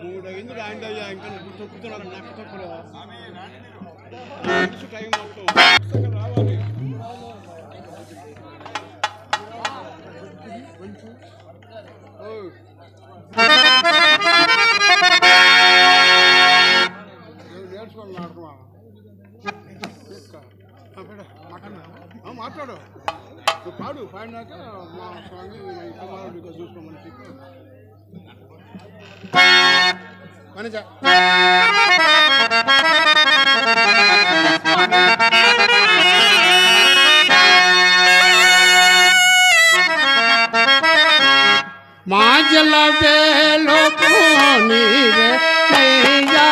మూడు అయింది రాండి అయ్యా ఇంకా తొక్కుతున్నారు నాకు తొక్కులు టైం మొత్తం రావాలి మాట్లాడు. పాడు పాడినాక మా స్వామి కుమారుడిగా చూసుకోమని చెప్పి వనజ మాజల వేలో పోనీరే నయ్యా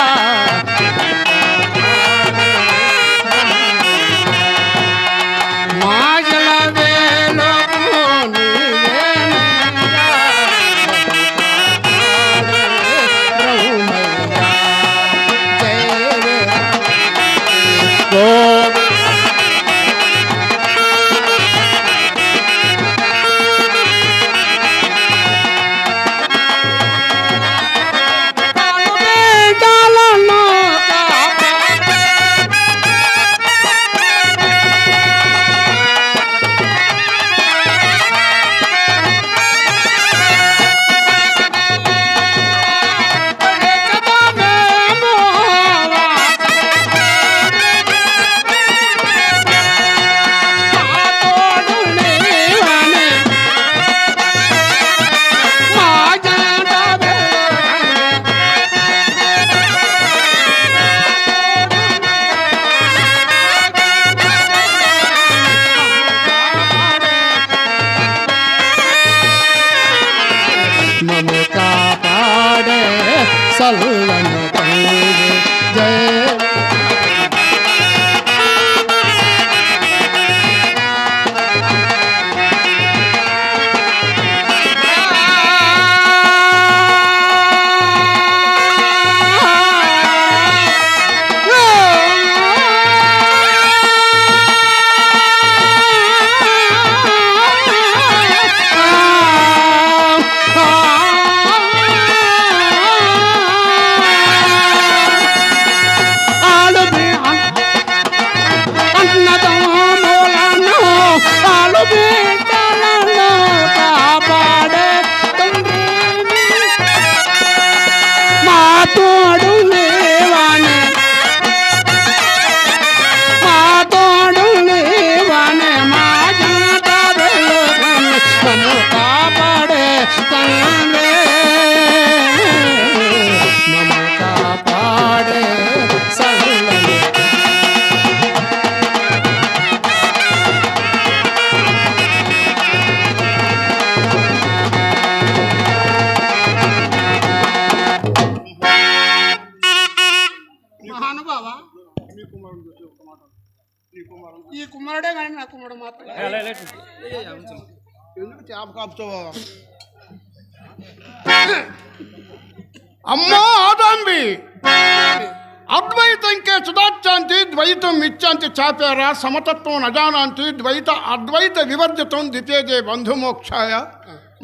అద్వైతంకే సుధాచాంతి ద్వైతం ఇచ్చాంతి చాపారా సమతత్వం నజానాంతి ద్వైత అద్వైత వివర్జితం దితేదే బంధుమోక్షాయ.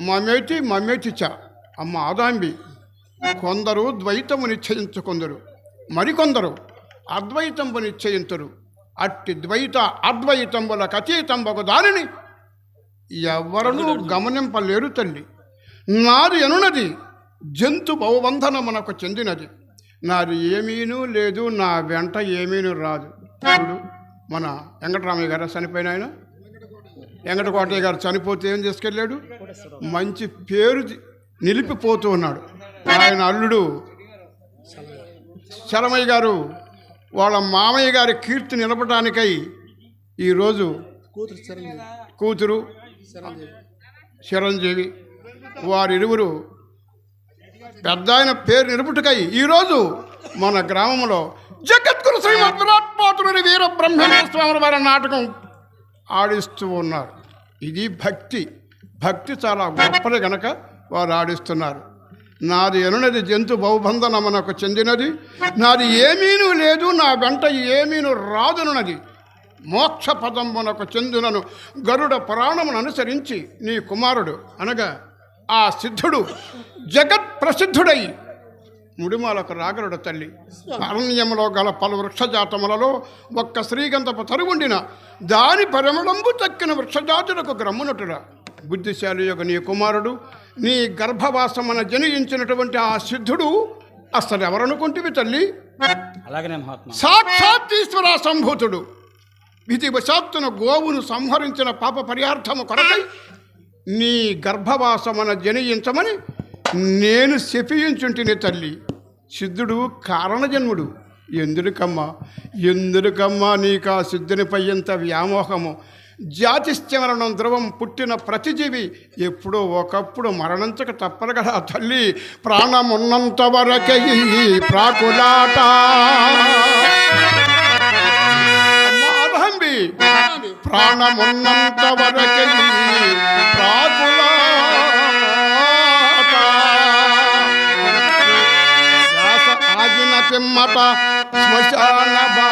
మమేటి మమేటి చ. అమ్మ ఆదాంబి. కొందరు ద్వైతము నిశ్చయించుకొందరు. మరికొందరు అద్వైతంబు నిశ్చయించరు అట్టి ద్వైత అద్వైతంబులకు అతీతంబకు దానిని ఎవరనూ గమనింపలేరు తల్లి. నాది అనునది జంతు బహుబంధనమునకు చెందినది. నాది ఏమీనూ లేదు నా వెంట ఏమీనూ రాదు. చూడు మన వెంకటరామయ్య గారు చనిపోయిన ఆయన వెంకటకోటయ్య గారు చనిపోతే ఏం తీసుకెళ్ళాడు మంచి పేరు నిలిపిపోతూ ఉన్నాడు. ఆయన అల్లుడు చలమయ్య గారు వాళ్ళ మామయ్య గారి కీర్తి నిలపడానికై ఈరోజు కూతురు చిరంజీవి వారిరువురు పెద్ద ఆయన పేరు నిలుపుటకై ఈరోజు మన గ్రామంలో జగద్గురు శ్రీమద్ విరాట్పాతుని వీర బ్రహ్మేంద్ర స్వామి వారి నాటకం ఆడిస్తూ ఉన్నారు. ఇది భక్తి. భక్తి చాలా గొప్పది గనక వారు ఆడిస్తున్నారు. నాది ఎనునది జంతు బహుబంధనమునకు చెందినది. నాది ఏమీను లేదు నా వెంట ఏమీను రాదనున్నది. మోక్ష పదంబునకు చెందునను. గరుడ పురాణమును అనుసరించి నీ కుమారుడు అనగా ఆ సిద్ధుడు జగత్ ప్రసిద్ధుడై ముడిమాలకు రాగరుడు తల్లి. అరణ్యములో గల పలు వృక్షజాతములలో ఒక్క శ్రీగంధపు తరుగుండిన దాని పరిమళంబు తక్కిన వృక్షజాతులకు గ్రమ్మునటురా. బుద్ధిశాలి యొక్క నీ కుమారుడు నీ గర్భవాసమున జనించినటువంటి ఆ సిద్ధుడు అసలు ఎవరనుకుంటివి తల్లి? అలాగనే సాక్షాత్ ఈశ్వర సంభూతుడు. విధివశాత్తున గోవును సంహరించిన పాప పరిహార్థము కొరకై నీ గర్భవాసమున జనయించమని నేను శపించుంటిని తల్లి. సిద్ధుడు కారణజన్ముడు. ఎందుకమ్మా? ఎందుకమ్మా నీకు ఆ సిద్ధునిపై ఎంత వ్యామోహము? జాతిశ్చమరణం ధ్రువం పుట్టిన ప్రతిజీవి ఎప్పుడో ఒకప్పుడు మరణించక తప్పదు కదా తల్లి. ప్రాణమున్నంత వరకే ప్రాకులాట. మాధంబి ప్రాణమున్నంత వరకే ఈ ప్రాకులాట. శ్వాస ఆగిన పిమ్మట శ్మశాన బా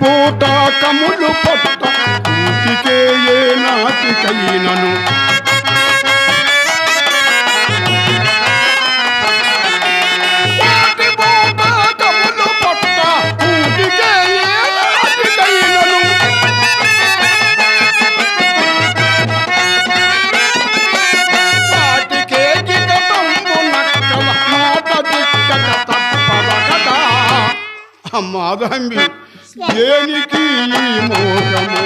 పూట కములు పొట్ట కూటికే ఏ నాటికైనను. కోటి పూట దేనికి మోహము?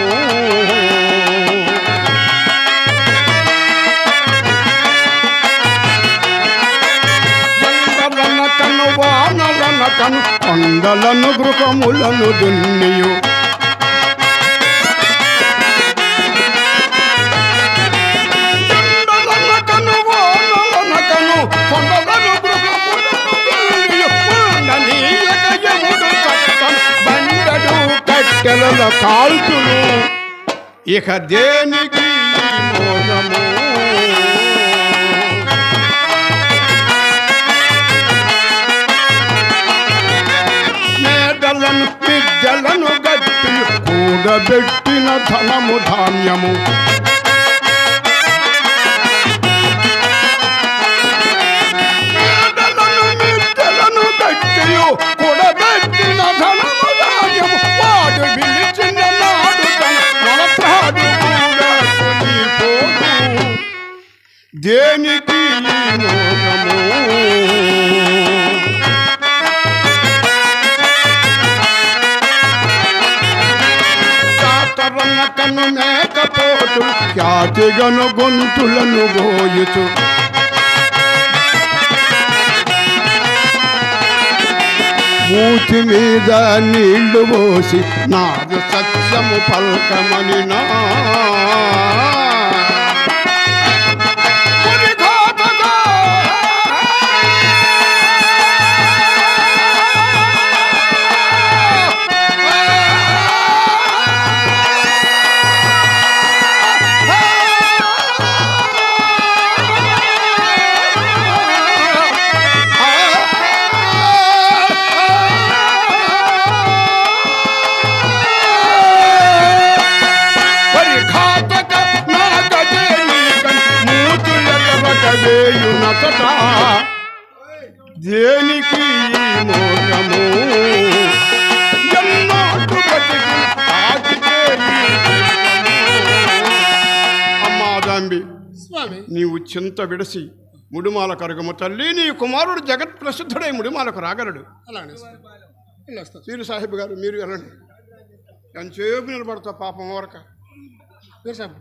కను ఎండలనకను వానలనకను కొండలను గృహములను దున్నియు? ఇక దేనికి మోహము? మేడలను విద్యలను గట్టి కూడబెట్టిన ధనము ధాన్యము. దేనికి కన్ను మోహము? మేకపోతు ఖ్యాతిగను గొంతులను బోయుచు మూతి మీద నీళ్ళు పోసి నాదు సత్యము పల్కమని నా. నీవు చింత విడసి ముడుమాల కరగము తల్లి నీ కుమారుడు జగత్ ప్రసిద్ధుడై ముడిమాలకు రాగలడు. అలానే వీరు సాహిబ్ గారు మీరు వెళ్ళండి. ఎంతసేపు నిలబడతా పాపం వరక మీరు సాబ్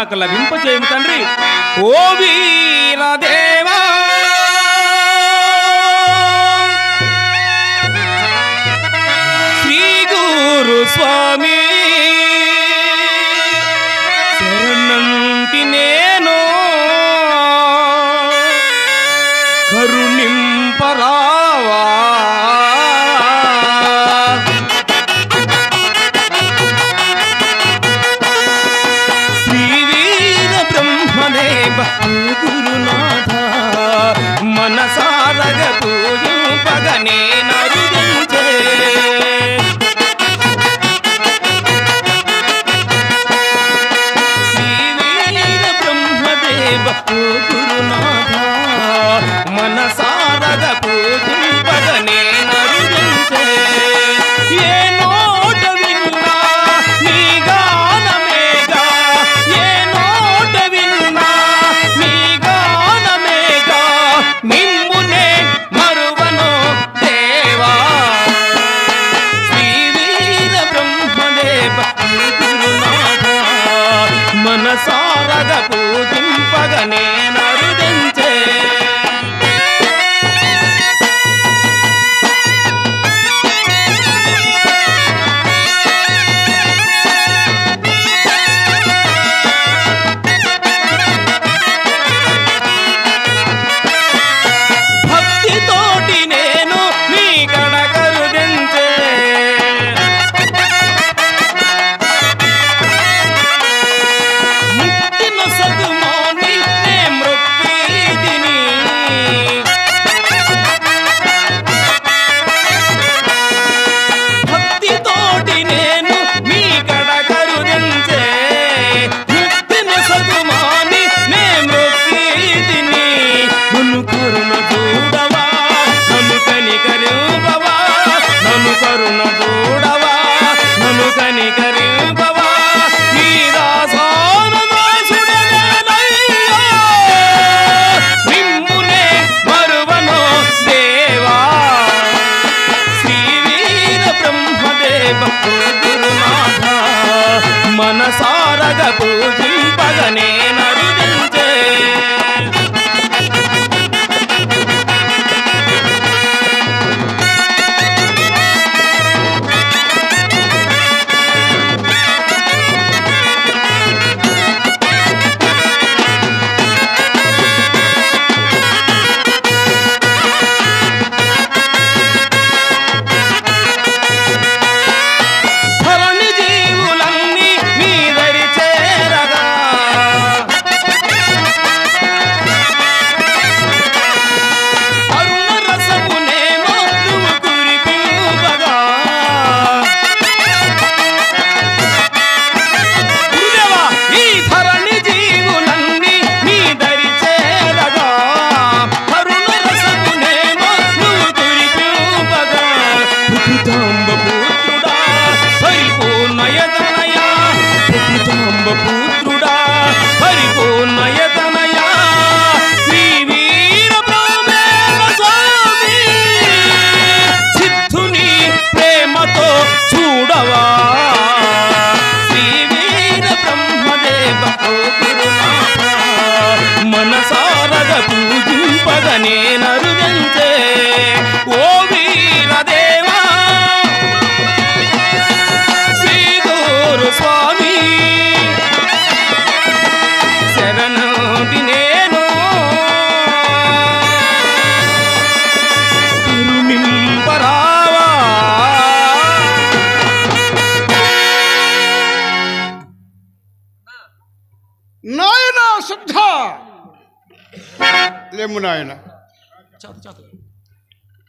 నాకు లభింపజేయము తండ్రి. ఓవీ ಮಗನೇನರು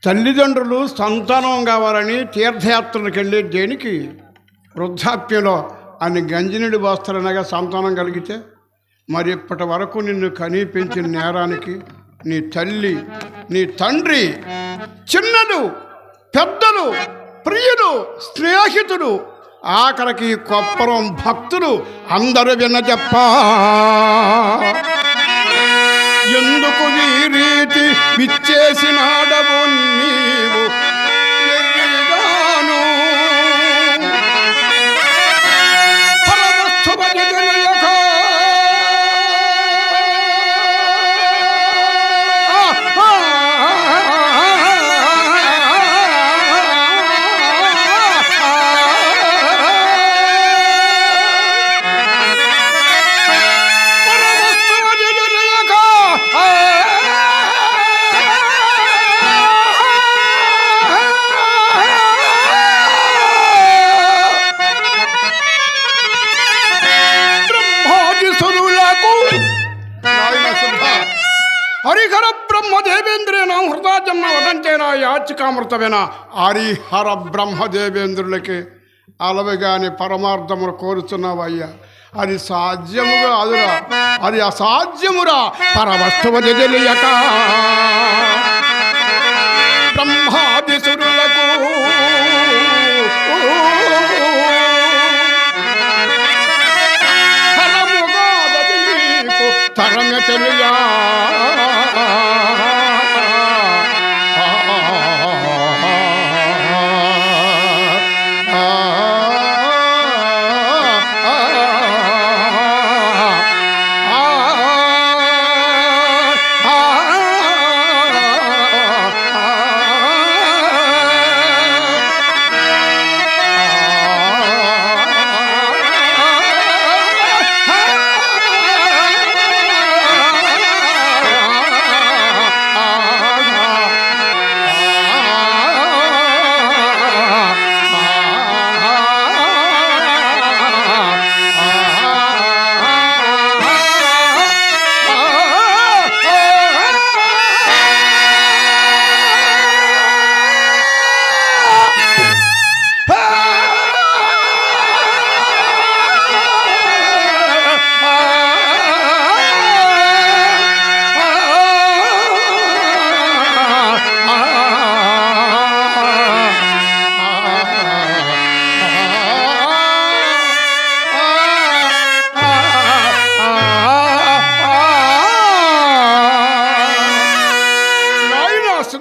తల్లిదండ్రులు సంతానం కావాలని తీర్థయాత్రలకు వెళ్ళే దేనికి? వృద్ధాప్యంలో అని గంజినీడి బాస్తారనగా సంతానం కలిగితే మరి ఇప్పటి వరకు నిన్ను కనీ పెంచిన నేరానికి నీ తల్లి నీ తండ్రి చిన్నలు పెద్దలు ప్రియులు స్నేహితుడు ఆఖరికి కొప్పరం భక్తులు అందరూ విన్న చెప్ప ఎందుకు ఈ రీతి విచ్చేసినాడవు నీవు హృదయజన్మ వదంతేనా యాచికామృతమైన హరిహర బ్రహ్మదేవేంద్రులకి అలవిగాని పరమార్థములు కోరుతున్నావయ్యా అది సాధ్యము అదురా. అది అసాధ్యమురా. పరవస్తువ తెలియక బ్రహ్మాది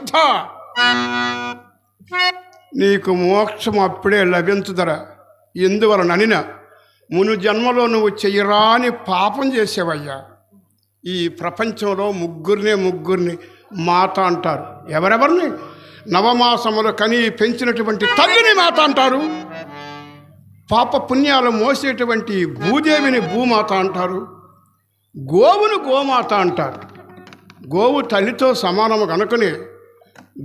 శుద్ధ. నీకు మోక్షం అప్పుడే లభించుదరా. ఎందువలననిన మును జన్మలో నువ్వు చెయ్యరాని పాపం చేసేవయ్యా. ఈ ప్రపంచంలో ముగ్గురిని ముగ్గురిని మాత అంటారు. ఎవరెవరిని? నవమాసములు కని పెంచినటువంటి తల్లిని మాత అంటారు. పాప పుణ్యాలు మోసేటువంటి భూదేవిని భూమాత అంటారు. గోవును గోమాత అంటారు. గోవు తల్లితో సమానము కనుకనే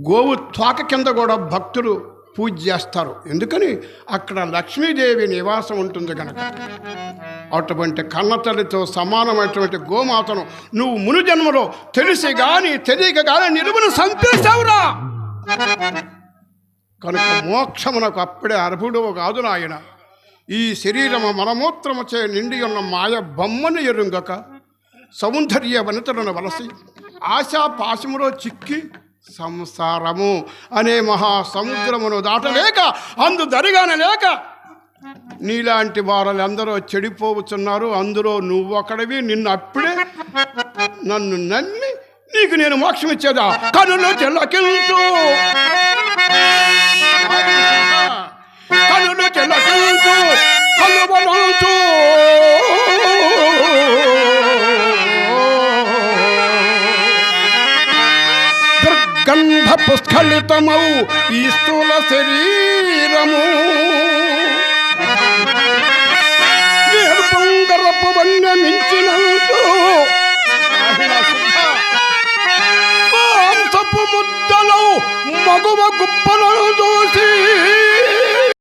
గోవు తోక కింద కూడా భక్తులు పూజ చేస్తారు. ఎందుకని? అక్కడ లక్ష్మీదేవి నివాసం ఉంటుంది కనుక అటువంటి కన్నతల్లితో సమానమైనటువంటి గోమాతను నువ్వు మును జన్మలో తెలిసి గాని తెలియక గాని నిలువును సంపేశావురా! కనుక మోక్షమునకు అప్పుడే అర్హుడవు కాదు నాయన. ఈ శరీరము మలమూత్రముచే నిండి ఉన్న మాయ బొమ్మను ఎరుంగక సౌందర్య వనితలను వలసి ఆశా పాశములో చిక్కి సంసారము అనే మహా సముద్రమును దాటలేక అందు దరిగానే లేక నీలాంటి వారందరూ చెడిపోవచ్చున్నారు అందులో నువ్వొక్కడివి నిన్ను అప్పుడే నన్ను నమ్మి నీకు నేను మోక్షం ఇచ్చేదా? కనులు చెల్లకిల్చు కనులు కళ్ళు కనుబలంచు గంధ పుష్కలితమౌ ఈ స్థూల శరీరము. నేను పొంగరపు వన్య మించిన